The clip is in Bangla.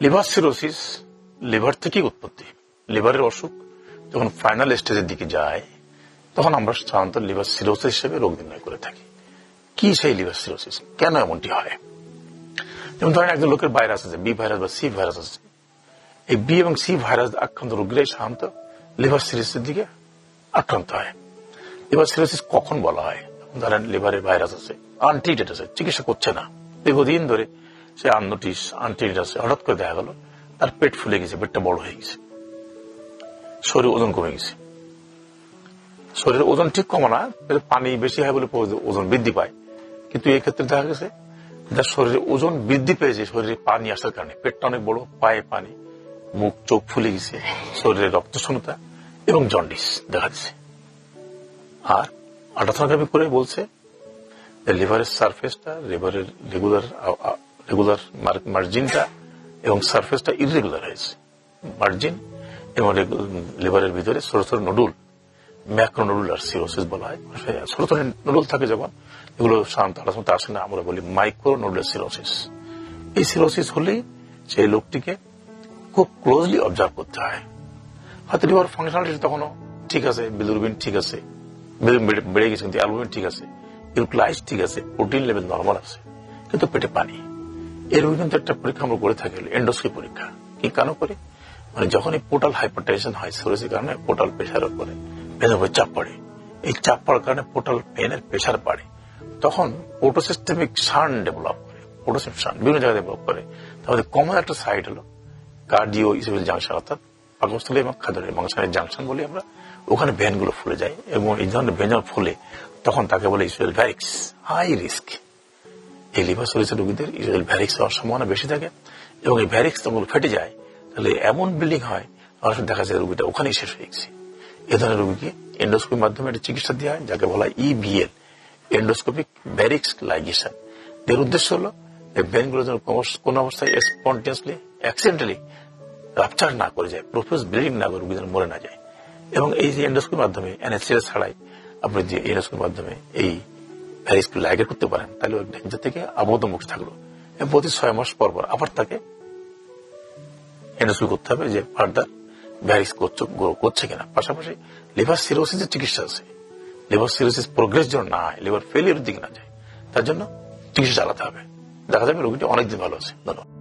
লিভার সিরোসিস লিভার উৎপত্তি। লিভারের অসুখ যখন ফাইনাল স্টেজের দিকে যায়, তখন আমরা সাধারণত লিভার সিরোসিস হিসেবে রোগ নির্ণয় করে থাকি। কি সেই লিভার সিরোসিস কেন এমনটি হয়? যেমন ধরেন একজন লোকের ভাইরাস আছে বি ভাইরাস বা সি ভাইরাস আছে। এই বি এবং সি ভাইরাস আক্রান্ত রোগীরাই সাধারণত লিভার সিরোসিসের দিকে আক্রান্ত হয়। লিভার সিরোসিস কখন বলা হয়? ধরেন লিভারের ভাইরাস আছে আনট্রিটেড আছে, চিকিৎসা করছে না। দীর্ঘদিন ধরে সে আননোটিস আনট্রিটেড আছে হঠাৎ করে দেখা গেল, তার পেট ফুলে গেছে, পেটটা বড় হয়ে গেছে। শরীর ওজন কমে গেছে। শরীরের ওজন ঠিক কমে না পানি বেশি হয় বলে ওজন বৃদ্ধি পায়। কিন্তু এই ক্ষেত্রে দেখা গেছে যার শরীরে ওজন বৃদ্ধি পেয়েছে, শরীরে পানি আসার কারণে। পেটটা অনেক বড়, পায়ে পানি, মুখ, চোখ ফুলে গেছে শরীরে রক্ত শূন্যতা এবং জন্ডিস দেখা দিচ্ছে আর আল্ট্রাসোনোগ্রাফি করে বলছে লিভারের সারফেসটা লিভারের রেগুলার রেগুলার মার্জিনটা এবং সারফেসটা ইরেগুলার হয়েছে। মার্জিন এবং লিভারের ভিতরে ছোট ছোট নডুল ম্যাক্রোনোডুলার সিরোসিস বলা হয়। ছোট ছোট নুডুল থাকে যখন এগুলো সাধারণত আলোচনাতে আসে না, আমরা বলি মাইক্রো নোডুলার সিরোসিস এই সিরোসিস হলেই সেই লোকটিকে খুব ক্লোজলি অবজার্ভ করতে হয়। হয়তো লিভার ফাংশনালিটি তখনও ঠিক আছে বিলুরবিন ঠিক আছে বেড়ে গেছে, কিন্তু অ্যালবুমিন ঠিক আছে ইউক্লাইজ ঠিক আছে প্রোটিন লেভেল নর্মাল আছে, কিন্তু পেটে পানি। এর কিন্তু একটা পরীক্ষা আমরা করে থাকি এন্ডোস্কোপি পরীক্ষা। কি কেন করে? মানে যখনই পোর্টাল হাইপারটাইজেশন হয় সিরোসির কারণে পোর্টাল প্রেশারের উপরে ভেনের উপরে চাপ পড়ে। এই চাপ পড়ার কারণে পোর্টাল পেনের প্রেশার বাড়ে। তখন পোটোসিস্টেমিক শান ডেভেলপ করে পোটোসিম শান বিভিন্ন জায়গায় ডেভেলপ করে। তাহলে কমন একটা সাইড হলো কার্ডিও ইসিভিল জাংশন অর্থাৎ পাকস্থলী এবং খাদ্যের মাংসের জাংশন বলি আমরা। ওখানে ভ্যানগুলো ফুলে যায় এবং এই ধরনের ভ্যান ফুলে, তখন তাকে বলে ইসুয়েল ভ্যারিক্স হাই রিস্ক এই লিভার সোলিসের রোগীদের ইসুয়েল ভ্যারিক্স হওয়ার সম্ভাবনা বেশি থাকে এবং এই ভ্যারিক্স তখন ফেটে যায়, তাহলে এমন বিল্ডিং হয় সময় দেখা যায় রোগীটা ওখানেই শেষ হয়ে গেছে। এ ধরনের রোগীকে এন্ডোস্কোপির মাধ্যমে একটা চিকিৎসা দেওয়া হয়, যাকে বলা হয় ইবিএল এন্ডোস্কোপিক ভ্যারিক্স লাইগেশন এর উদ্দেশ্য হলো এই ভ্যানগুলো যেন কোন অবস্থায় স্পন্টিয়াসলি অ্যাক্সিডেন্টালি রাপচার না করে যায় প্রফেস ব্লিডিং না করে রোগী যেন মরে না যায়। এবং এই যে এন্ডোস্কোপির মাধ্যমে এনএসিএস ছাড়াই আপনি যে এন্ডোস্কোপির মাধ্যমে এই ভ্যারিক্সকে আগে করতে পারেন, তাহলে ওই ডেঞ্জার থেকে আবদ্ধ মুক্ত থাকল। প্রতি ছয় মাস পর পর আবার তাকে এনএসপি করতে হবে যে, ফার্দার ভ্যারিস করছে গ্রো করছে কিনা? পাশাপাশি লিভার সিরোসিসের চিকিৎসা আছে। লিভার সিরোসিস প্রোগ্রেস যেন না হয়, লিভার ফেলিয়ার দিকে না যায়, তার জন্য চিকিৎসা চালাতে হবে। দেখা যাবে রোগীটি অনেকদিন ভালো আছে। ধন্যবাদ।